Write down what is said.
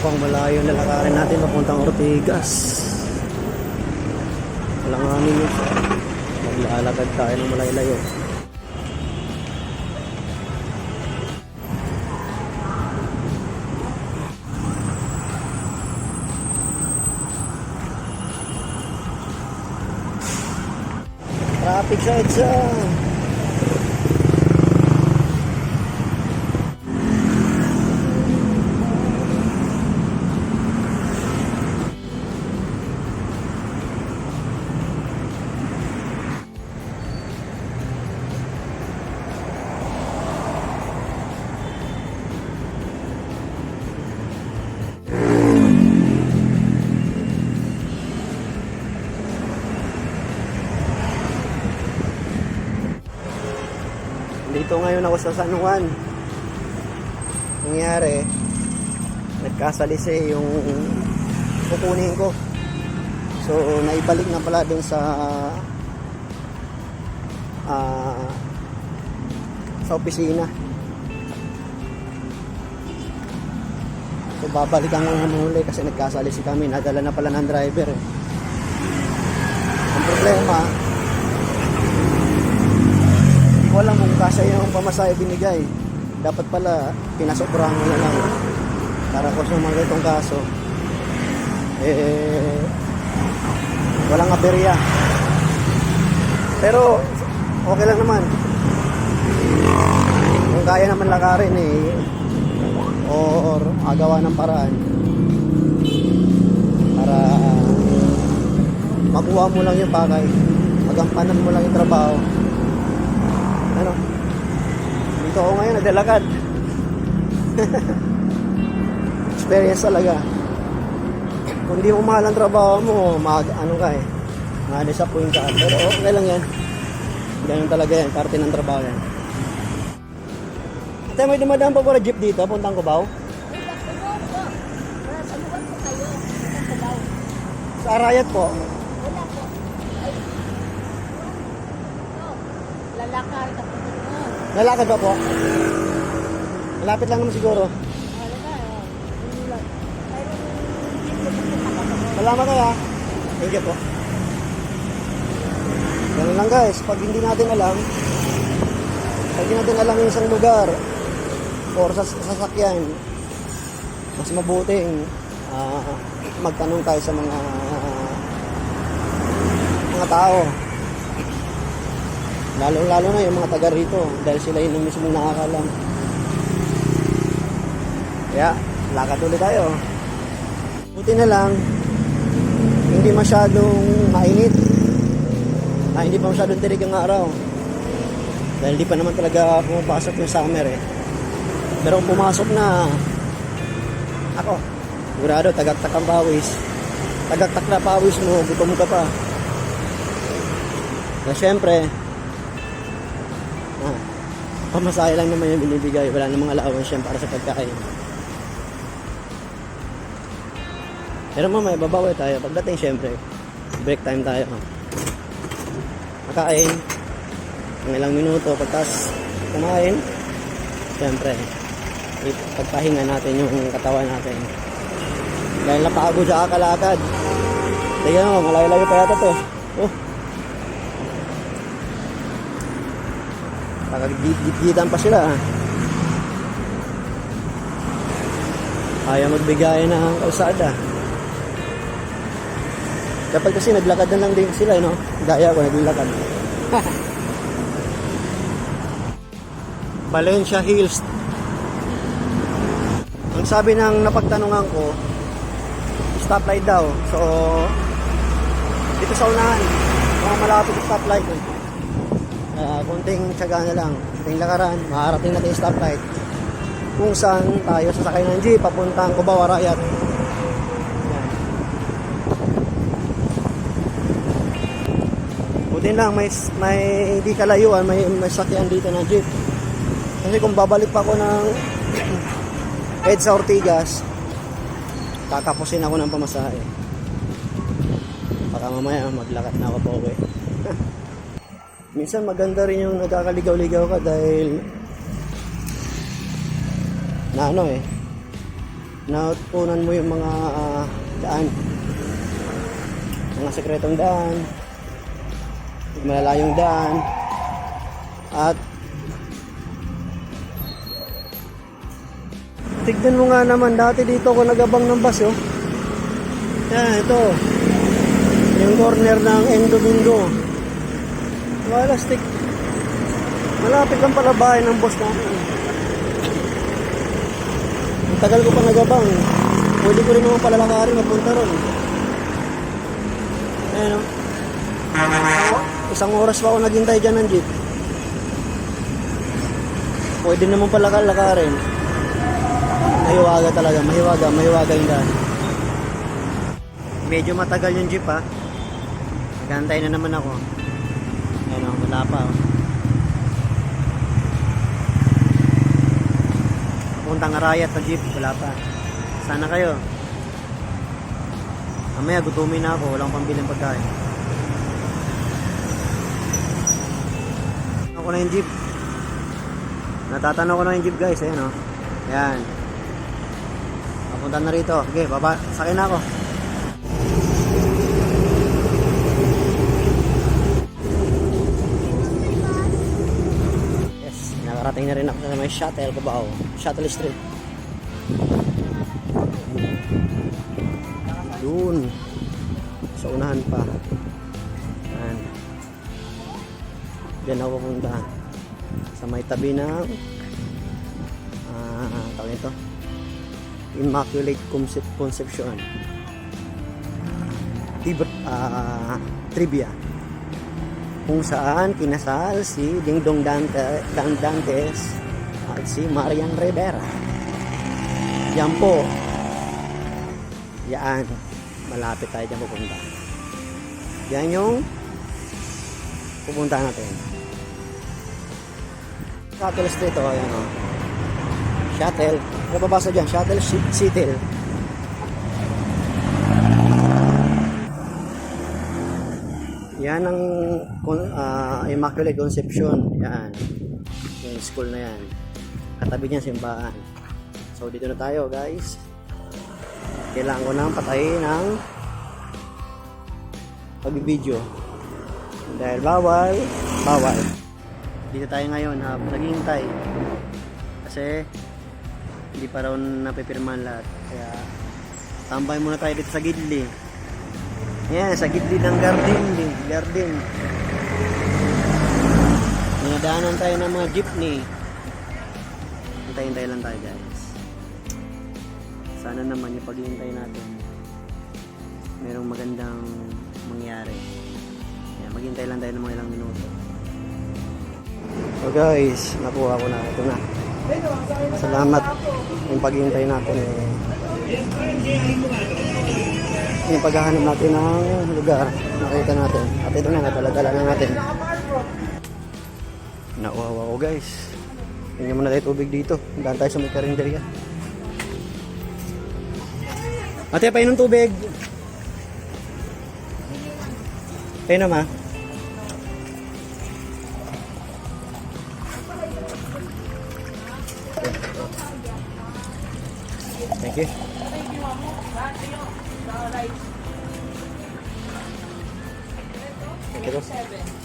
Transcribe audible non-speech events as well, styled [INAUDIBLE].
Mukhang malayo na lakarin natin papuntang Ortigas. Alanganin yun. Maglalakad tayo ng malayo-layo. Traffic sa EDSA. Dito ngayon ako sa San Juan. Nangyari, nagkasalisi yung kukunin ko. So, naibalik na pala dun sa ah, sa opisina. So, babalikan ko na muli kasi nagkasalisi kami. Nadala na pala ng driver. Eh. Ang problema, ko alam kung kasya yung pamasahe binigay. Dapat pala, pinasobrahan mo na lang. Para ko sumangga itong kaso. Eh, walang aberya. Pero, okay lang naman. Kung kaya naman lakarin eh, or agawa ng paraan para makuha mo lang yung bagay magampanan mo lang yung trabaho ano? Dito ako ngayon naglalakad [LAUGHS] experience talaga. Kung di mo mahal ang trabaho mo mag ano ka eh ma-disappoint ka. Pero okay lang yan. Ganyan talaga yan parte ng trabaho yan. Ate, may dumadaan pa pala jeep dito? Puntang Cubao? Sa Arayat po? Lalakar ka lalakad pa po malapit lang naman siguro Salamat kaya. Thank you po. Ganun lang guys, pag hindi natin alam, pag hindi natin alam yung isang lugar or sa sasakyan, mas mabuting ah, magtanong tayo sa mga mga tao. Lalo-lalo na yung mga taga rito dahil sila yung mismo nakakalam. Kaya, lakad ulit tayo. Buti na lang, hindi masyadong mainit. Ah, hindi pa masyadong tirik ang araw. Dahil di pa naman talaga pumapasok yung summer eh. Pero pumasok na, ako, sigurado, tagaktak ang pawis. Tagaktak na pawis mo, gutom ka pa. Na syempre, ah, pamasahe lang naman yung binibigay. Wala namang allowance yan para sa pagkain. Pero mamaya babawi tayo. Pagdating syempre, break time tayo. Makain. Ang ilang minuto. Pagkas kumain, syempre, pagpahinga natin yung katawan natin. Dahil napagod sa kakalakad. Tingnan mo, malayo-layo pa yata to. Pagagit-gitan pa sila. ah. Ayaw magbigay ng kalsada. Kapag kasi naglakad na lang din sila, no? Gaya ko, naglakad. [LAUGHS] Valencia Hills. Ang sabi ng napagtanungan ko, stoplight daw. So, dito sa unahan, mga malapit sa stoplight. Eh. Kaya kunting tsaga na lang, kunting lakaran, makarating natin yung stoplight. Kung saan tayo sasakay ng jeep, papuntang Cubao Arayat. Buti lang, may, may di kalayuan, may, may sakyan dito na jeep. Kasi kung babalik pa ako ng [CLEARS THROAT] EDSA Ortigas, kakapusin ako ng pamasahe. Baka mamaya maglakad na ako pa uwi. [LAUGHS] Minsan maganda rin yung nagkakaligaw-ligaw ka dahil na ano eh, natutunan mo yung mga ah, daan. Mga sekretong daan. Malalayong daan. At tignan mo nga naman, dati dito ako nagabang ng bus, oh. Yan, ito. Yung corner ng Endo Bindo. Wala. Malapit lang pala bahay ng boss natin. Tagal ko pa nagabang. Pwede ko rin naman palalakarin mapunta ron. Ayan o. Isang oras pa ako naghintay dyan ng jeep. Pwede naman pala lakarin. Mahiwaga talaga, mahiwaga, mahiwaga yung daan. Medyo matagal yung jeep ha. Nagantay na naman ako. Ayan wala pa oh. o. Puntang Arayat na jeep, wala pa. Sana kayo. Mamaya gutumin na ako, walang pambiling pagkain. Ako na yung jeep. Natatanaw ko na yung jeep guys, ayan o. Ayan. Papunta na rito. Sige, baba. Sakay na ako. Nakarating na rin ako sa may shuttle Cubao. Shuttle Street. Doon. Sa unahan pa. Yan. Diyan ako pupunta. Sa may tabi ng ah, tawag ito. Immaculate Concep- Conception. Tib- ah, trivia kung saan kinasal si Dingdong Dante, Dan Dantes at si Marian Rivera. Yan po. Yan. Malapit tayo dyan pupunta. Yan yung pupunta natin. Shuttle Street o. Yan o. Shuttle. Ano babasa dyan? Shuttle Shi- Yan ang ah, Immaculate Conception. Yan. Yung school na yan. Katabi niya simbahan. So dito na tayo guys. Kailangan ko nang patayin ng pagbibideo. Dahil bawal, bawal. Dito tayo ngayon ha, naghihintay. Kasi hindi pa raw napipirmahan lahat. Kaya tambay muna tayo dito sa gidli. Yan, sa gitli ng garden din, garden. Ninadaanan tayo ng mga jeepney. Hintayin-hintay lang tayo guys. Sana naman yung paghihintay natin, merong magandang mangyari. Yan, maghintay lang tayo ng mga ilang minuto. So guys, nakuha ko na. Ito na. Salamat yung paghihintay natin. Eh yung paghahanap natin ng lugar. Nakita natin. At ito na nadala-dala na natin. Nauwawa ko guys. Tingnan mo na tayo tubig dito. Daan tayo sa may karinderya. Ate painom tubig. Painom ha Thank you. Thank you.